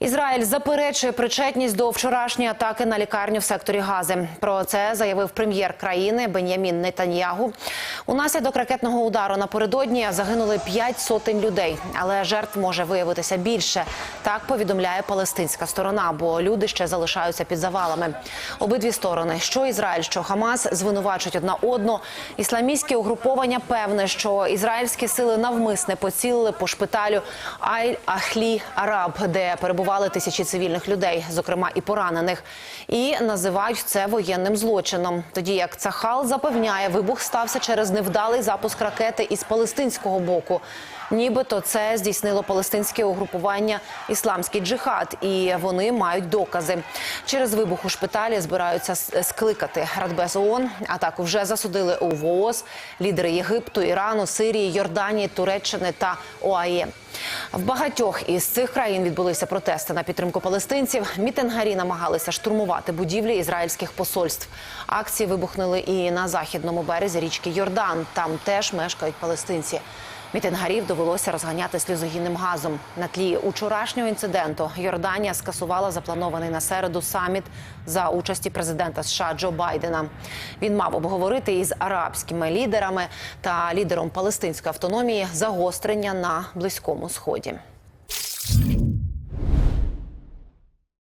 Ізраїль заперечує причетність до вчорашньої атаки на лікарню в секторі Гази. Про це заявив прем'єр країни Бен'ямін Нетаньягу. Унаслідок ракетного удару напередодні загинули п'ять сотень людей, але жертв може виявитися більше. Так повідомляє палестинська сторона, бо люди ще залишаються під завалами. Обидві сторони, що Ізраїль, що Хамас, звинувачують одна одну. Ісламістське угруповання певне, що ізраїльські сили навмисне поцілили по шпиталю Айль Ахлі Араб, де перебували тисячі цивільних людей, зокрема і поранених, і називають це воєнним злочином. Тоді як Цахал запевняє, вибух стався через невдалий запуск ракети із палестинського боку. Нібито це здійснило палестинське угрупування Ісламський джихад, і вони мають докази. Через вибух у шпиталі збираються скликати Радбез ООН. Атаку вже засудили у ВООЗ, лідери Єгипту, Ірану, Сирії, Йорданії, Туреччини та ОАЄ. В багатьох із цих країн відбулися протести на підтримку палестинців. Мітингарі намагалися штурмувати будівлі ізраїльських посольств. Акції вибухнули і на західному березі річки Йордан. Там теж мешкають палестинці. Мітингарів довелося розганяти сльозогінним газом. На тлі учорашнього інциденту Йорданія скасувала запланований на середу саміт за участі президента США Джо Байдена. Він мав обговорити із арабськими лідерами та лідером палестинської автономії загострення на близькому сході.